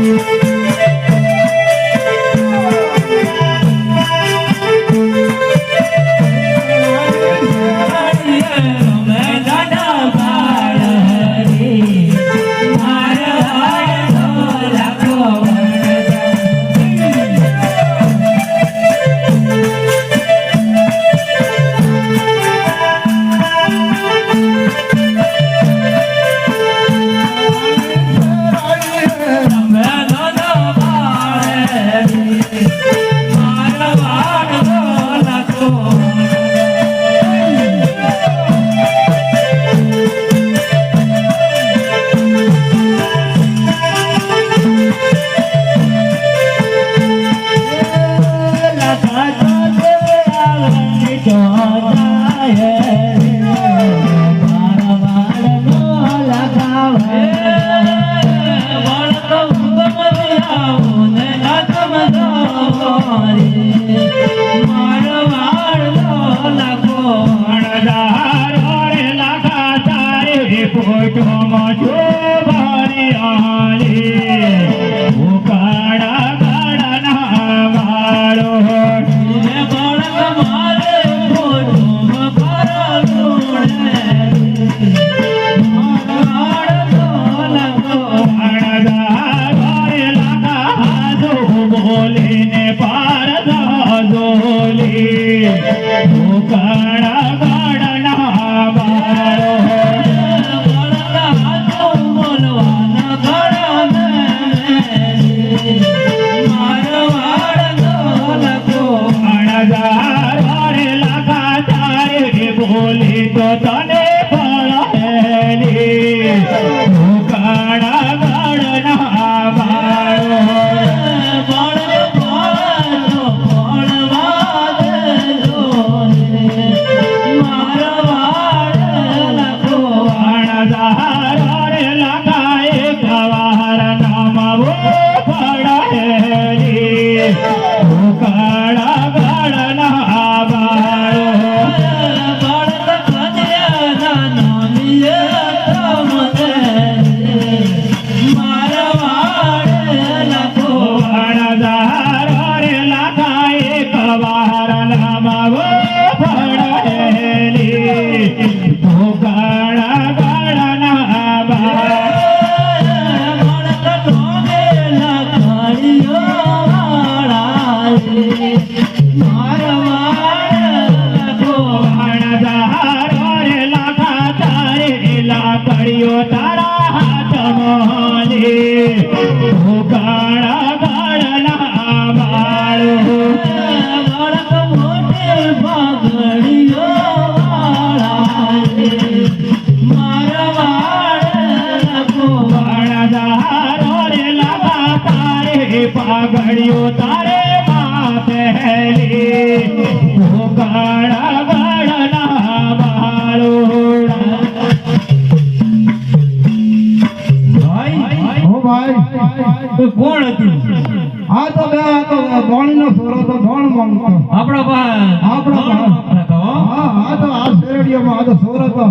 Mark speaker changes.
Speaker 1: Música ફોટોમાં જો ભારી આલી ઉકાળા ગાળાના વાળો બોલીને પારદા જોલી ઉકાળા બોલી તો તને ફળહેલી પાઘડીઓ તારે માથે હેલી ઉકાળા
Speaker 2: ભાઈ
Speaker 3: કોણ હતું?
Speaker 2: આ તો બે આ તો ભણનો સોરો તો ભણ માંગતો
Speaker 3: આપણો
Speaker 2: હા આ તો આ શેરડીઓમાં આ તો સોરો તો